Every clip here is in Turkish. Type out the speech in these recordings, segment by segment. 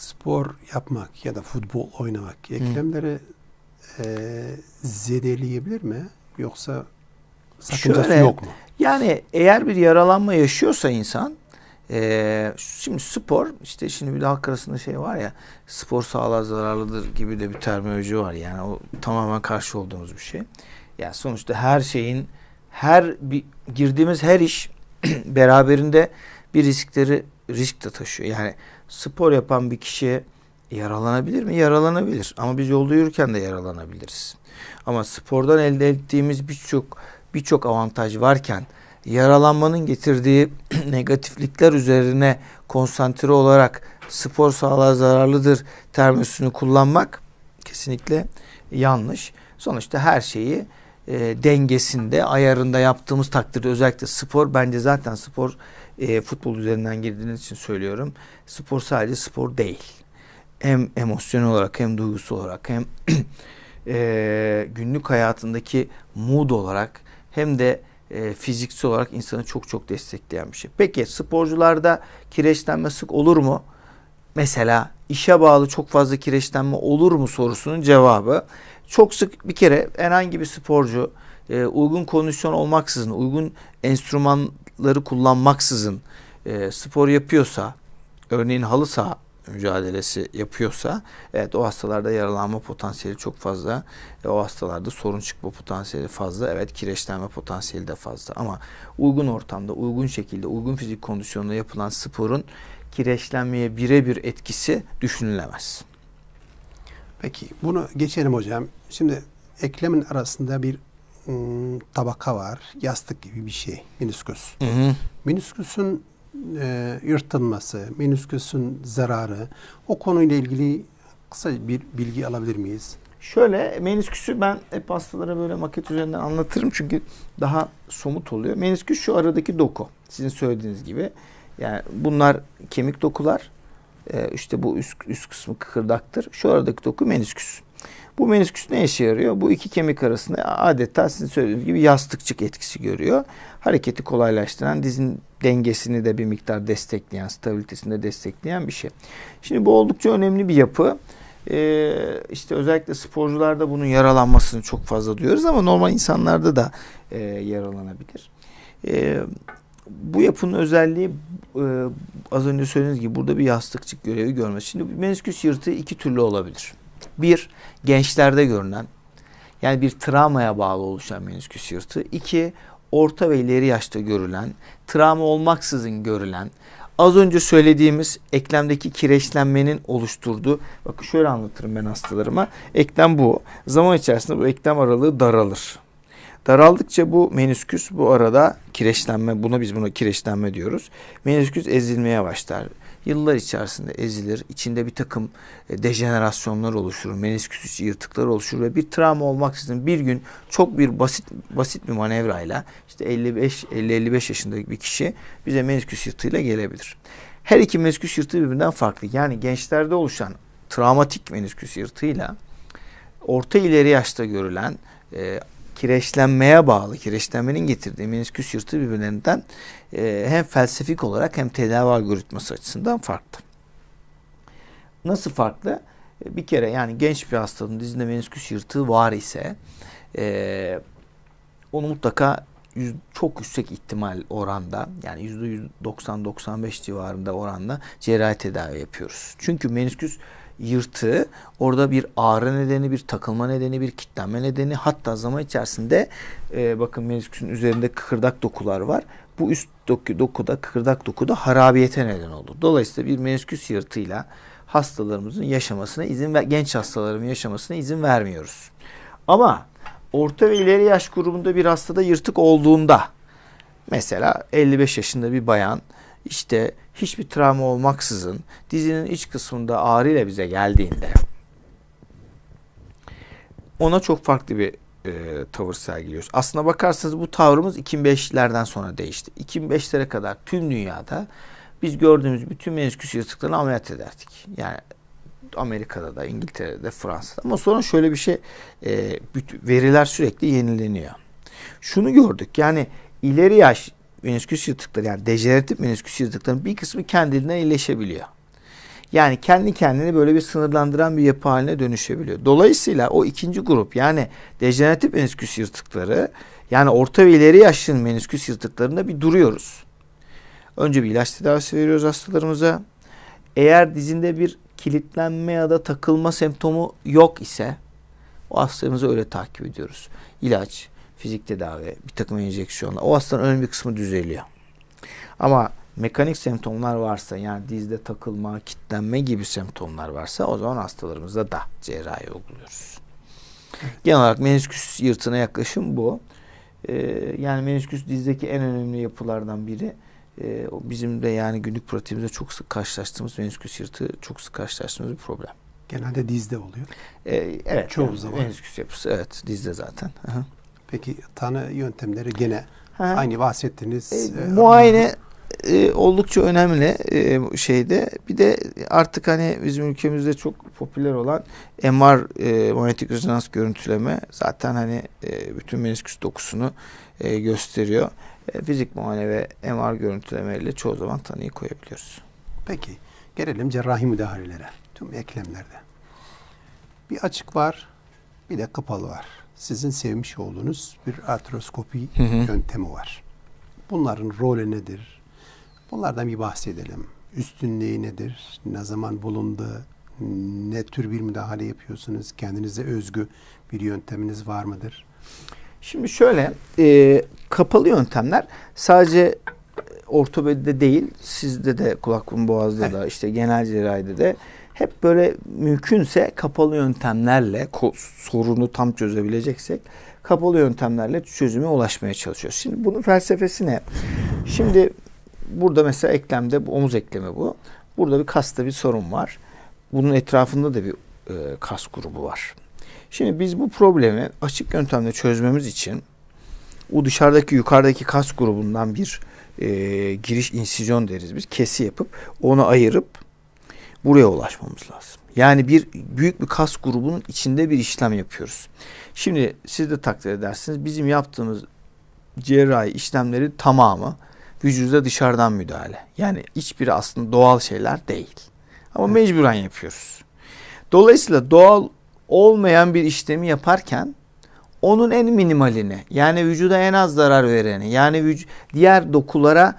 spor yapmak ya da futbol oynamak eklemleri e, zedeleyebilir mi? Yoksa sakıncası Şöyle, yok mu? Yani eğer bir yaralanma yaşıyorsa insan e, şimdi spor işte şimdi bir de halk arasında şey var ya spor sağlığa zararlıdır gibi de bir terminoloji var yani o tamamen karşı olduğumuz bir şey. Yani sonuçta her şeyin her bir girdiğimiz her iş beraberinde bir riskleri risk de taşıyor. Yani spor yapan bir kişi yaralanabilir mi? Yaralanabilir. Ama biz yolda yürürken de yaralanabiliriz. Ama spordan elde ettiğimiz birçok birçok avantaj varken yaralanmanın getirdiği negatiflikler üzerine konsantre olarak spor sağlığa zararlıdır termosunu kullanmak kesinlikle yanlış. Sonuçta her şeyi e, dengesinde, ayarında yaptığımız takdirde özellikle spor bence zaten spor e, futbol üzerinden girdiğiniz için söylüyorum. Spor sadece spor değil. Hem emosyonel olarak hem duygusal olarak hem e, günlük hayatındaki mood olarak hem de e, fiziksel olarak insanı çok çok destekleyen bir şey. Peki sporcularda kireçlenme sık olur mu? Mesela işe bağlı çok fazla kireçlenme olur mu sorusunun cevabı çok sık bir kere herhangi bir sporcu e, uygun kondisyon olmaksızın, uygun enstrümanları kullanmaksızın e, spor yapıyorsa, örneğin halı saha mücadelesi yapıyorsa evet o hastalarda yaralanma potansiyeli çok fazla. E, o hastalarda sorun çıkma potansiyeli fazla. Evet kireçlenme potansiyeli de fazla. Ama uygun ortamda, uygun şekilde, uygun fizik kondisyonda yapılan sporun kireçlenmeye birebir etkisi düşünülemez. Peki bunu geçelim hocam. Şimdi eklemin arasında bir tabaka var. Yastık gibi bir şey. Menisküs. Hı hı. Menisküsün e, yırtılması, menisküsün zararı o konuyla ilgili kısa bir bilgi alabilir miyiz? Şöyle menisküsü ben hep hastalara böyle maket üzerinden anlatırım çünkü daha somut oluyor. Menisküs şu aradaki doku. Sizin söylediğiniz gibi. Yani bunlar kemik dokular. Ee, işte bu üst, üst kısmı kıkırdaktır. Şu aradaki doku menisküs. Bu menisküs ne işe yarıyor? Bu iki kemik arasında adeta sizin söylediğiniz gibi yastıkçık etkisi görüyor. Hareketi kolaylaştıran, dizin dengesini de bir miktar destekleyen, stabilitesini de destekleyen bir şey. Şimdi bu oldukça önemli bir yapı. Ee, işte özellikle sporcularda bunun yaralanmasını çok fazla duyuyoruz ama normal insanlarda da e, yaralanabilir. E, bu yapının özelliği e, az önce söylediğiniz gibi burada bir yastıkçık görevi görmesi. Şimdi menisküs yırtığı iki türlü olabilir. Bir, gençlerde görünen yani bir travmaya bağlı oluşan menisküs yırtığı. İki, orta ve ileri yaşta görülen, travma olmaksızın görülen, az önce söylediğimiz eklemdeki kireçlenmenin oluşturduğu, bakın şöyle anlatırım ben hastalarıma. Eklem bu. Zaman içerisinde bu eklem aralığı daralır. Daraldıkça bu menisküs bu arada kireçlenme, buna biz buna kireçlenme diyoruz. Menisküs ezilmeye başlar. Yıllar içerisinde ezilir. İçinde bir takım e, dejenerasyonlar oluşur. Menisküs içi yırtıklar oluşur ve bir travma olmaksızın bir gün çok bir basit basit bir manevrayla işte 55 50-55 yaşındaki bir kişi bize menisküs yırtığıyla gelebilir. Her iki menisküs yırtığı birbirinden farklı. Yani gençlerde oluşan travmatik menisküs yırtığıyla orta ileri yaşta görülen e, kireçlenmeye bağlı, kireçlenmenin getirdiği menisküs yırtığı birbirlerinden e, hem felsefik olarak hem tedavi algoritması açısından farklı. Nasıl farklı? E, bir kere yani genç bir hastanın dizinde menisküs yırtığı var ise e, onu mutlaka yüz, çok yüksek ihtimal oranda yani yüzde 90-95 civarında oranda cerrahi tedavi yapıyoruz. Çünkü menisküs yırtığı orada bir ağrı nedeni, bir takılma nedeni, bir kitlenme nedeni hatta zaman içerisinde e, bakın menisküsün üzerinde kıkırdak dokular var. Bu üst doku, dokuda, kıkırdak dokuda harabiyete neden olur. Dolayısıyla bir menisküs yırtığıyla hastalarımızın yaşamasına izin ve genç hastaların yaşamasına izin vermiyoruz. Ama orta ve ileri yaş grubunda bir hastada yırtık olduğunda mesela 55 yaşında bir bayan işte hiçbir travma olmaksızın dizinin iç kısmında ağrıyla bize geldiğinde ona çok farklı bir e, tavır sergiliyoruz. Aslına bakarsanız bu tavrımız 2005'lerden sonra değişti. 2005'lere kadar tüm dünyada biz gördüğümüz bütün menisküs yırtıklarını ameliyat ederdik. Yani Amerika'da da, İngiltere'de, Fransa'da. Ama sonra şöyle bir şey, e, veriler sürekli yenileniyor. Şunu gördük yani ileri yaş menisküs yırtıkları yani dejeneratif menisküs yırtıklarının bir kısmı kendiliğinden iyileşebiliyor. Yani kendi kendini böyle bir sınırlandıran bir yapı haline dönüşebiliyor. Dolayısıyla o ikinci grup yani dejeneratif menisküs yırtıkları yani orta ve ileri yaşlı menisküs yırtıklarında bir duruyoruz. Önce bir ilaç tedavisi veriyoruz hastalarımıza. Eğer dizinde bir kilitlenme ya da takılma semptomu yok ise o hastamızı öyle takip ediyoruz. İlaç, fizik tedavi, bir takım enjeksiyonlar. O hastanın önemli bir kısmı düzeliyor. Ama mekanik semptomlar varsa yani dizde takılma, kilitlenme gibi semptomlar varsa o zaman hastalarımızda da cerrahi uyguluyoruz. Genel olarak menisküs yırtığına yaklaşım bu. Ee, yani menisküs dizdeki en önemli yapılardan biri. Ee, bizim de yani günlük pratiğimizde çok sık karşılaştığımız menisküs yırtığı çok sık karşılaştığımız bir problem. Genelde dizde oluyor. Ee, evet. Çoğu yani zaman. Menisküs yapısı evet dizde zaten. Hı. Peki tanı yöntemleri gene Hı. aynı bahsettiğiniz E, e, muayene e, oldukça önemli e, şeyde. Bir de artık hani bizim ülkemizde çok popüler olan MR e, manyetik rezonans görüntüleme zaten hani e, bütün menisküs dokusunu e, gösteriyor. E, fizik muayene ve MR görüntülemeyle çoğu zaman tanıyı koyabiliyoruz. Peki gelelim cerrahi müdahalelere. Tüm eklemlerde. Bir açık var, bir de kapalı var. Sizin sevmiş olduğunuz bir artroskopi Hı hı. yöntemi var. Bunların rolü nedir? Bunlardan bir bahsedelim. Üstünlüğü nedir? Ne zaman bulundu? Ne tür bir müdahale yapıyorsunuz? Kendinize özgü bir yönteminiz var mıdır? Şimdi şöyle e, kapalı yöntemler sadece ortopedide değil sizde de kulak burun boğazda da işte genel cerrahide de hep böyle mümkünse kapalı yöntemlerle sorunu tam çözebileceksek kapalı yöntemlerle çözüme ulaşmaya çalışıyoruz. Şimdi bunun felsefesi ne? Şimdi burada mesela eklemde bu omuz eklemi bu. Burada bir kasta bir sorun var. Bunun etrafında da bir e, kas grubu var. Şimdi biz bu problemi açık yöntemle çözmemiz için o dışarıdaki yukarıdaki kas grubundan bir e, giriş insizyon deriz biz. Kesi yapıp onu ayırıp buraya ulaşmamız lazım. Yani bir büyük bir kas grubunun içinde bir işlem yapıyoruz. Şimdi siz de takdir edersiniz bizim yaptığımız cerrahi işlemleri tamamı vücuda dışarıdan müdahale. Yani hiçbiri aslında doğal şeyler değil. Ama mecburen yapıyoruz. Dolayısıyla doğal olmayan bir işlemi yaparken onun en minimalini yani vücuda en az zarar vereni yani diğer dokulara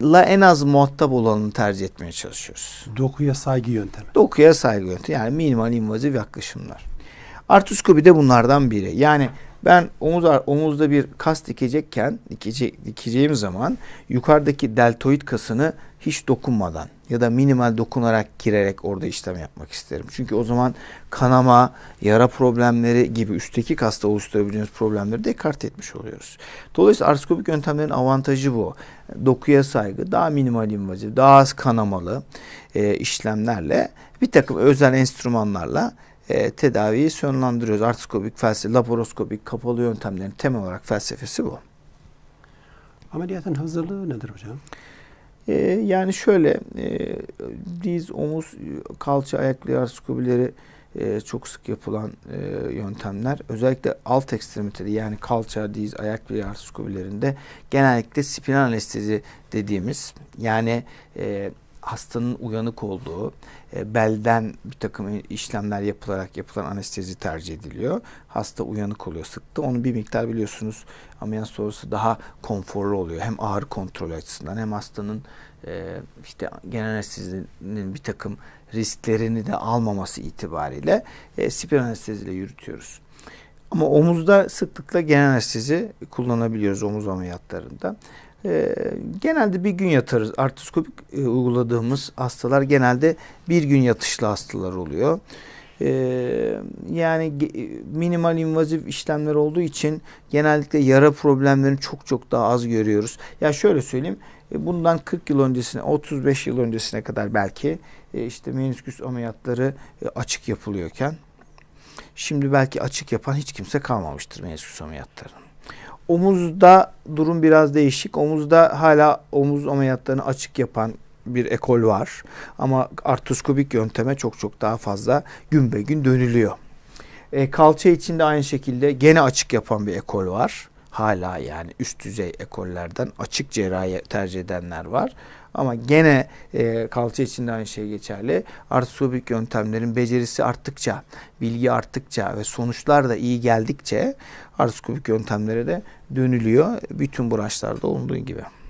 la en az muhatap olanını tercih etmeye çalışıyoruz. Dokuya saygı yöntemi. Dokuya saygı yöntemi yani minimal invazif yaklaşımlar. Artroskopi de bunlardan biri. Yani ben omuz omuzda bir kas dikecekken dikece, dikeceğim zaman yukarıdaki deltoid kasını hiç dokunmadan ya da minimal dokunarak girerek orada işlem yapmak isterim. Çünkü o zaman kanama, yara problemleri gibi üstteki kasta oluşturabileceğimiz problemleri de ekart etmiş oluyoruz. Dolayısıyla artroskopik yöntemlerin avantajı bu. Dokuya saygı, daha minimal invazif, daha az kanamalı e, işlemlerle bir takım özel enstrümanlarla e, tedaviyi sonlandırıyoruz. Artroskopik, felsefe, laparoskopik, kapalı yöntemlerin temel olarak felsefesi bu. Ameliyatın hazırlığı nedir hocam? Ee, yani şöyle e, diz, omuz, kalça, ayak bileği artroskopileri e, çok sık yapılan e, yöntemler. Özellikle alt ekstremitede yani kalça, diz, ayak bileği artroskopilerinde genellikle spinal anestezi dediğimiz yani e, hastanın uyanık olduğu e, belden bir takım işlemler yapılarak yapılan anestezi tercih ediliyor. Hasta uyanık oluyor sıkta. Onu bir miktar biliyorsunuz ameliyat sonrası daha konforlu oluyor. Hem ağrı kontrolü açısından hem hastanın e, işte genel anestezinin bir takım risklerini de almaması itibariyle e, spinal anesteziyle yürütüyoruz. Ama omuzda sıklıkla genel anestezi kullanabiliyoruz omuz ameliyatlarında. E, genelde bir gün yatarız. Artroskopik e, uyguladığımız hastalar genelde bir gün yatışlı hastalar oluyor. E, yani ge- minimal invazif işlemler olduğu için genellikle yara problemlerini çok çok daha az görüyoruz. Ya şöyle söyleyeyim. e, Bundan 40 yıl öncesine, 35 yıl öncesine kadar belki e, işte menisküs ameliyatları e, açık yapılıyorken şimdi belki açık yapan hiç kimse kalmamıştır menisküs ameliyatlarını. Omuzda durum biraz değişik. Omuzda hala omuz ameliyatlarını açık yapan bir ekol var. Ama artroskopik yönteme çok çok daha fazla gün be gün dönülüyor. E, kalça için de aynı şekilde gene açık yapan bir ekol var. Hala yani üst düzey ekollerden açık cerrahi tercih edenler var. Ama gene e, kalça için de aynı şey geçerli. Artroskopik yöntemlerin becerisi arttıkça, bilgi arttıkça ve sonuçlar da iyi geldikçe artroskopik yöntemlere de dönülüyor. Bütün branşlarda olduğu gibi.